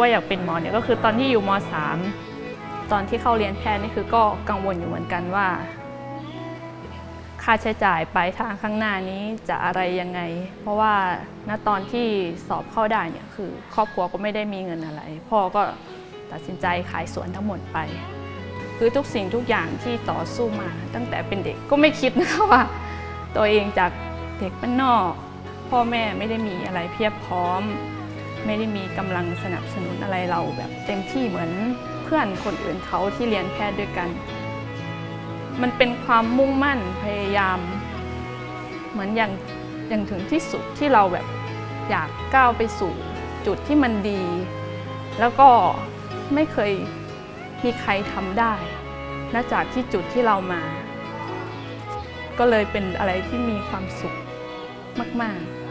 ว่าอยากเป็นหมอเนี่ยก็คือตอนที่อยู่ม .3 ตอนที่เข้าเรียนแพทย์นี่คือก็กังวลอยู่เหมือนกันว่า ค่าใช้จ่ายปลายทางข้างหน้านี้จะอะไรยังไง เพราะว่าณตอนที่สอบเข้าได้เนี่ยคือ ครอบครัวก็ไม่ได้มีเงินอะไร พ่อก็ตัดสินใจขายสวนทั้งหมดไป คือทุกสิ่งทุกอย่างที่ต่อสู้มา ตั้งแต่เป็นเด็กก็ไม่คิดนะคะว่า ตัวเองจากเด็กบ้านนอก พ่อแม่ไม่ได้มีอะไรเพียบพร้อม ไม่ได้มีกำลังสนับสนุนอะไรเราแบบเต็มที่เหมือนเพื่อนคนอื่นเขาที่เรียนแพทย์ด้วยกัน มันเป็นความมุ่งมั่นพยายาม เหมือนอย่างอย่างถึงที่สุดที่เราแบบอยากก้าวไปสู่จุดที่มันดี แล้วก็ไม่เคยมีใครทำได้นอกจากที่จุดที่เรามา ก็เลยเป็นอะไรที่มีความสุขมาก ๆ